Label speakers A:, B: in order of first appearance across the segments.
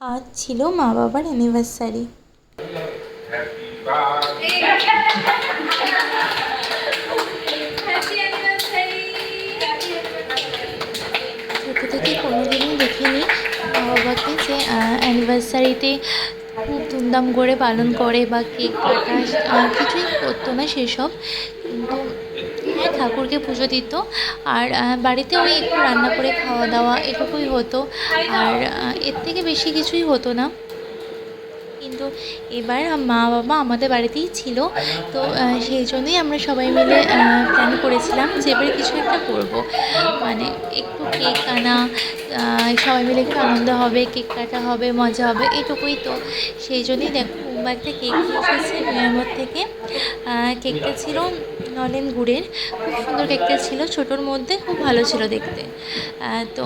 A: আজ ছিল মা বাবার অ্যানিভার্সারি ছোটো থেকে কোনোদিনই দেখিনি মা বাবাকে যে অ্যানিভার্সারিতে খুব ধুমধাম করে পালন করে বা কেক কাটা কিছুই করতো না সেসব। কিন্তু ঠাকুরকে পুজো দিত। আর বাড়িতে ওই একটু রান্না করে খাওয়া দাওয়া এটুকুই হতো। আর এর থেকে বেশি কিছুই হতো না। কিন্তু এবার মা বাবা আমাদের বাড়িতেই ছিল। তো সেই জন্যই আমরা সবাই মিলে প্ল্যান করেছিলাম যে এবার কিছু একটা করব। মানে একটু কেক আনা সবাই মিলে একটু আনন্দ হবে, কেক কাটা হবে, মজা হবে, এটুকুই তো। সেই জন্যই দেখো মুম্বাই একটা কেক এসেছে মিয়ামর থেকে। কেকটা ছিল নলেন গুড়ের। খুব সুন্দর কেকটা ছিল, ছোটোর মধ্যে খুব ভালো ছিল দেখতে। তো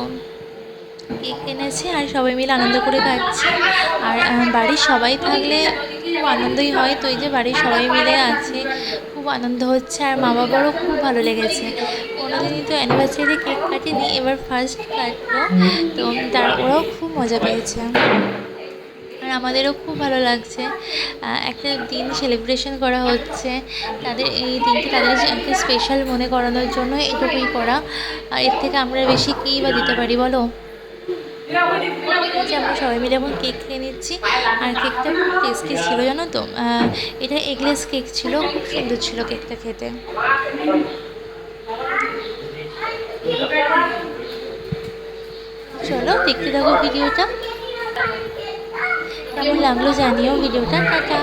A: কেক এনেছে আর সবাই মিলে আনন্দ করে খাচ্ছি। আর বাড়ির সবাই থাকলে খুব আনন্দই হয়। তো এই যে বাড়ির সবাই মিলে আছে, খুব আনন্দ হচ্ছে। আর মা বাবারও খুব ভালো লেগেছে। কোনোদিনই তো অ্যানিভার্সারিতে কেক কাটেনি, এবার ফার্স্ট কাটলো তো তার ওরাও খুব মজা পেয়েছে। আমাদেরও খুব ভালো লাগছে। একটা দিন সেলিব্রেশন করা হচ্ছে। তাদের এই দিনটি তাদের একটা স্পেশাল মনে করানোর জন্য এটুকুই করা। আর এর থেকে আমরা বেশি কী বা দিতে পারি বলো? আমরা সবাই মিলে এখন কেক খেয়ে নিচ্ছি। আর কেকটা খুব টেস্টি ছিল, জানো তো? এটা এগলেস কেক ছিল, খুব সুন্দর ছিল কেকটা খেতে। চলো দেখতে থাকো ভিডিওটা কেমন লাগলো জানিও ভিডিওটা টাটা